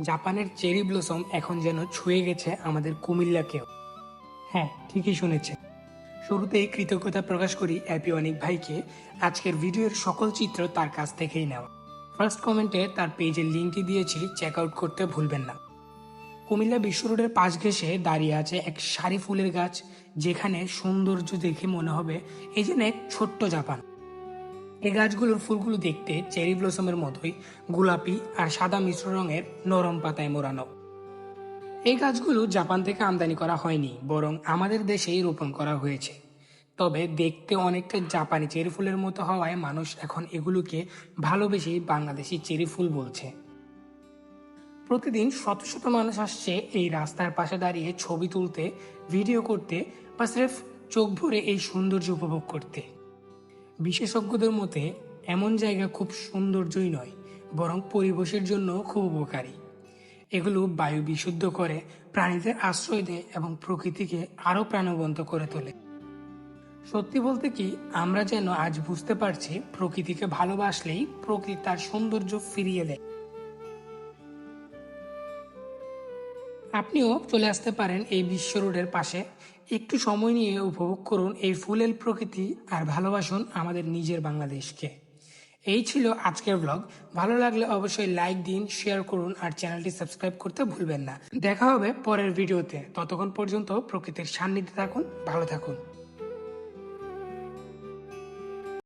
জাপানের cherry blossom এখন যেন ছুঁয়ে গেছে আমাদের কুমিল্লাকেও। হ্যাঁ ঠিকই শুনেছে শুরুতেই কৃতজ্ঞতা প্রকাশ করি অ্যাপি অনিক ভাইকে। আজকের ভিডিওর সকল চিত্র তার কাছ থেকেই নেওয়া। ফার্স্ট কমেন্টে তার পেজের লিঙ্কটি দিয়েছি চেক আউট করতে ভুলবেন না। কুমিল্লা বিশ্ব রোডের পাশ ঘেঁষে দাঁড়িয়ে আছে এক সারি ফুলের গাছ, যেখানে সৌন্দর্য দেখে মনে হবে, এই যেন এক ছোট্ট জাপান। এই গাছগুলোর ফুলগুলো দেখতে চেরি ব্লসমের মতোই গোলাপি আর সাদা মিশ্র রঙের নরম পাতায় মোড়ানো। এই গাছগুলো জাপান থেকে আমদানি করা হয়নি, বরং আমাদের দেশেই রোপণ করা হয়েছে। তবে দেখতে অনেকটা জাপানি চেরি ফুলের মতো হওয়ায় মানুষ এখন এগুলোকে ভালোবেসেই বাংলাদেশি চেরি ফুল বলছে। প্রতিদিন শত শত মানুষ আসছে এই রাস্তার পাশে দাঁড়িয়ে ছবি তুলতে, ভিডিও করতে বা স্রেফ চোখ ভরে এই সৌন্দর্য উপভোগ করতে। বিশেষজ্ঞদের মতে, এমন জায়গা খুব সৌন্দর্যই নয়, বরং পরিবেশের জন্য খুব উপকারী। এগুলো বায়ু বিশুদ্ধ করে, প্রাণীদের আশ্রয় দেয় এবং প্রকৃতিকে আরও প্রাণবন্ত করে তোলে। সত্যি বলতে কি, আমরা যেন আজ বুঝতে পারছি, প্রকৃতিকে ভালোবাসলেই প্রকৃতি তার সৌন্দর্য ফিরিয়ে দেয়। আপনিও চলে আসতে পারেন এই বিশ্ব রোডের পাশে। একটু সময় নিয়ে উপভোগ করুন এই ফুলের প্রকৃতি আর ভালোবাসুন আমাদের নিজের বাংলাদেশকে। এই ছিল আজকের ব্লগ ভালো লাগলে অবশ্যই লাইক দিন শেয়ার করুন আর চ্যানেলটি সাবস্ক্রাইব করতে ভুলবেন না। দেখা হবে পরের ভিডিওতে ততক্ষণ পর্যন্ত প্রকৃতির সান্নিধ্যে থাকুন, ভালো থাকুন।